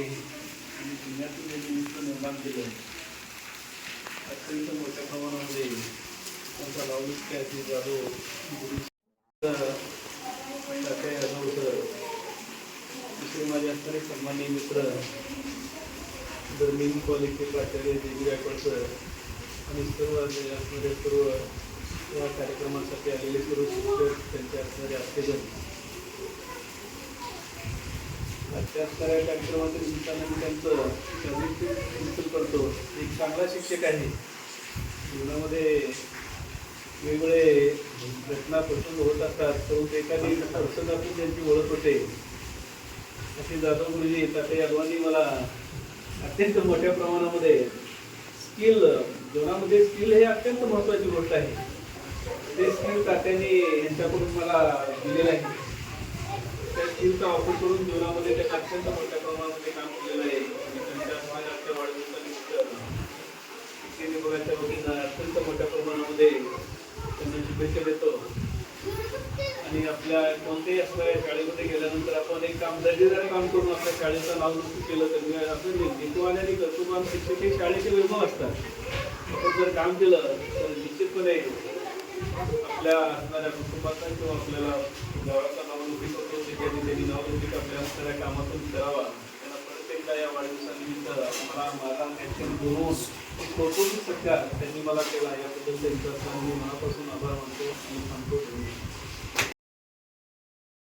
आणि पुण्यातून जे निमित्त निर्माण केलं. अत्यंत मोठ्या प्रमाणामध्ये त्यांचा लावणीच काय ते जाधव गुरुचं यादव सर दुसरे माझे असणारे सन्मान्य मित्र धर्मिंग कॉलेजचे प्राचार्य देवी गायकवाड सर आणि सर्व असणारे सर्व या कार्यक्रमासाठी आलेले सर्व शिक्षक त्यांचे असणारे आत्तेजन त्या असणाऱ्या कार्यक्रमाच्या निमित्तानं मी त्यांचं सर्विस करतो. एक चांगला शिक्षक आहे. जीवनामध्ये वेगवेगळे घटना प्रसंग होत असतात. तर एखादी प्रसंगातून त्यांची ओळख होते. असे जाधव गुरुजी ताते यादवांनी मला अत्यंत मोठ्या प्रमाणामध्ये स्किल जीवनामध्ये स्किल हे अत्यंत महत्वाची गोष्ट आहे. ते स्किल तात्यांनी यांच्याकडून मला दिलेलं आहे. स्किलचा वापर करून जीवनामध्ये त्यांनी अत्यंत मोठ्या प्रमाणामध्ये काम केलेलं आहे. आणि त्यांच्या समाजाच्या वाढदिवसानिमित्त शिक्षण विभागाच्या वतीनं अत्यंत मोठ्या प्रमाणामध्ये त्यांना शुभेच्छा देतो. आणि आपल्या कोणत्याही असणाऱ्या शाळेमध्ये गेल्यानंतर आपण एक काम दर्जेदार काम करून आपल्या शाळेचं नाव नक्की केलं तर मी असं आणि कर्तृत्वान शिक्षक हे शाळेचे वैभव असतात. आपण जर काम केलं तर निश्चितपणे आपल्या असणाऱ्या कुटुंबाचा किंवा आपल्याला त्यांनी नावलौकिक आपल्या असणाऱ्या कामातून करावा. त्यांना परत एकदा या वाढदिवसानिमित्त मला माझा ॲक्शन बोलवून एक कौटुंबिक सत्कार त्यांनी मला केला. याबद्दल त्यांचा मी मनापासून आभार मानतो आणि सांगतो